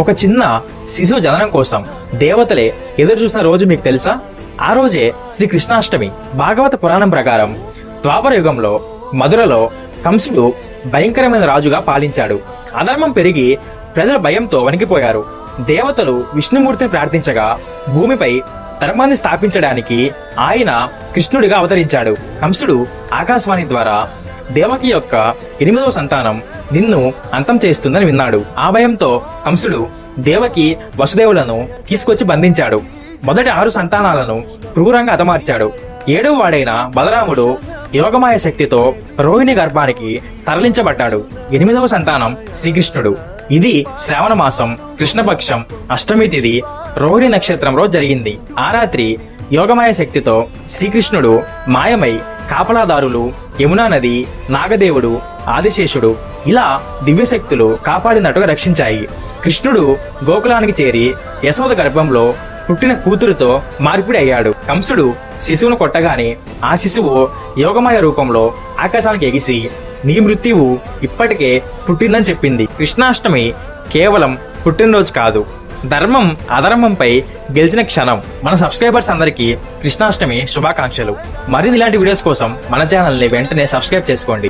ఒక చిన్న శిశువు జననం కోసం దేవతలే ఎదురు చూసిన రోజు మీకు తెలుసా? ఆ రోజే శ్రీ కృష్ణాష్టమి భాగవత పురాణం ప్రకారం ద్వాపర యుగంలో మధురలో కంసుడు భయంకరమైన రాజుగా పాలించాడు. అధర్మం పెరిగి ప్రజల భయంతో వణికిపోయారు. దేవతలు విష్ణుమూర్తిని ప్రార్థించగా భూమిపై ధర్మాన్ని స్థాపించడానికి ఆయన కృష్ణుడిగా అవతరించాడు. కంసుడు ఆకాశవాణి ద్వారా దేవకి యొక్క ఎనిమిదవ సంతానం నిన్ను అంతం చేస్తుందని విన్నాడు. ఆ భయంతో కంసుడు దేవకి వసుదేవులను తీసుకొచ్చి బంధించాడు. మొదటి ఆరు సంతానాలను క్రూరంగా హతమార్చాడు. ఏడవ వాడైన బలరాముడు యోగమాయ శక్తితో రోహిణి గర్భానికి తరలించబడ్డాడు. ఎనిమిదవ సంతానం శ్రీకృష్ణుడు. ఇది శ్రావణ మాసం కృష్ణపక్షం అష్టమి తిథి రోహిణి నక్షత్రంలో జరిగింది. ఆ రాత్రి యోగమాయ శక్తితో శ్రీకృష్ణుడు మాయమై కాపలాదారులు యమునా నది నాగదేవుడు ఆదిశేషుడు ఇలా దివ్యశక్తులు కాపాడినట్టుగా రక్షించాయి. కృష్ణుడు గోకులానికి చేరి యశోద గర్భంలో పుట్టిన కూతురుతో మార్పిడి అయ్యాడు. కంసుడు శిశువును కొట్టగానే ఆ శిశువు యోగమయ రూపంలో ఆకాశానికి ఎగిసి నీ మృత్యువు ఇప్పటికే పుట్టిందని చెప్పింది. కృష్ణాష్టమి కేవలం పుట్టినరోజు కాదు. ధర్మం అధర్మంపై గెలిచిన క్షణం. మన సబ్స్క్రైబర్స్ అందరికీ కృష్ణాష్టమి శుభాకాంక్షలు. మరిన్ని ఇలాంటి వీడియోస్ కోసం మన ఛానల్ని వెంటనే సబ్స్క్రైబ్ చేసుకోండి.